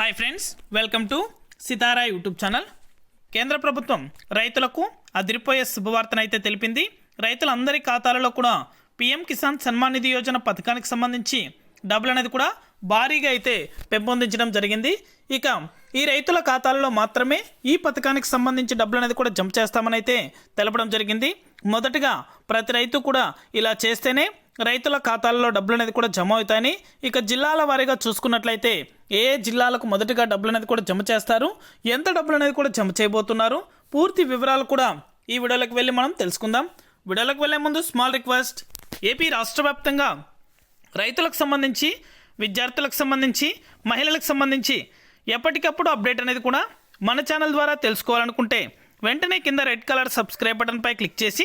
Hi friends welcome to Sitara YouTube channel కేంద్ర ప్రభుత్వం రైతులకు అదిరిపోయే శుభవార్తనైతే తెలిపింది. రైతులందరి ఖాతాలలో కూడా పీఎం కిసాన్ సన్మాన్ నిధి యోజన పథకానికి సంబంధించి డబ్బులు అనేది కూడా భారీగా అయితే పెంపొందించడం జరిగింది. ఇక ఈ రైతుల ఖాతాలలో మాత్రమే ఈ పథకానికి సంబంధించి డబ్బులు అనేది కూడా జమ చేస్తామని అయితే తెలపడం జరిగింది. మొదటగా ప్రతి రైతు కూడా ఇలా చేస్తేనే రైతుల ఖాతాల్లో డబ్బులు అనేది కూడా జమ అవుతాయని ఇక జిల్లాల వారీగా చూసుకున్నట్లయితే ఏ జిల్లాలకు మొదటగా డబ్బులు అనేది కూడా జమ చేస్తారు? ఎంత డబ్బులు అనేది కూడా జమ చేయబోతున్నారు? పూర్తి వివరాలు కూడా ఈ వీడియోలోకి వెళ్ళి మనం తెలుసుకుందాం. వీడియోలోకి వెళ్ళే ముందు స్మాల్ రిక్వెస్ట్. ఏపీ రాష్ట్ర వ్యాప్తంగా రైతులకు సంబంధించి విద్యార్థులకు సంబంధించి మహిళలకు సంబంధించి ఎప్పటికప్పుడు అప్డేట్ అనేది కూడా మన ఛానల్ ద్వారా తెలుసుకోవాలనుకుంటే వెంటనే కింద రెడ్ కలర్ సబ్స్క్రైబ్ బటన్పై క్లిక్ చేసి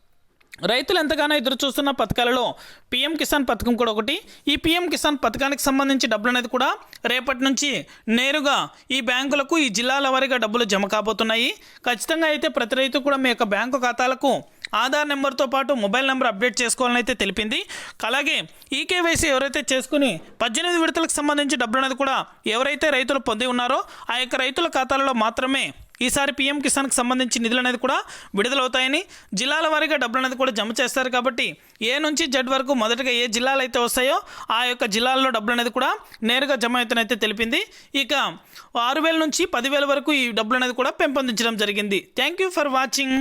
రైతులు ఎంతగానో ఎదురు చూస్తున్న పథకాలలో పీఎం కిసాన్ పథకం కూడా ఒకటి. ఈ పీఎం కిసాన్ పథకానికి సంబంధించి డబ్బులు అనేది కూడా రేపటి నుంచి నేరుగా ఈ బ్యాంకులకు ఈ జిల్లాల వారీగా డబ్బులు జమ కాబోతున్నాయి. ఖచ్చితంగా అయితే ప్రతి రైతు కూడా మీ యొక్క బ్యాంకు ఖాతాలకు ఆధార్ నెంబర్తో పాటు మొబైల్ నెంబర్ అప్డేట్ చేసుకోవాలని అయితే తెలిపింది. అలాగే ఈ కేవైసీ ఎవరైతే చేసుకుని పద్దెనిమిది విడతలకు సంబంధించి డబ్బులు అనేది కూడా ఎవరైతే రైతులు పొంది ఉన్నారో ఆ యొక్క రైతుల ఖాతాలలో మాత్రమే ఈసారి పీఎం కిసాన్కి సంబంధించి నిధులు అనేది కూడా విడుదలవుతాయని జిల్లాల వారీగా డబ్బులు అనేది కూడా జమ చేస్తారు కాబట్టి ఏ నుంచి జడ్ వరకు మొదటగా ఏ జిల్లాలు అయితే వస్తాయో ఆ యొక్క జిల్లాల్లో డబ్బులు అనేది కూడా నేరుగా జమ అవుతానైతే తెలిపింది. ఇక ఆరు వేల నుంచి పదివేల వరకు ఈ డబ్బులు అనేది కూడా పెంపొందించడం జరిగింది. Thank you for watching.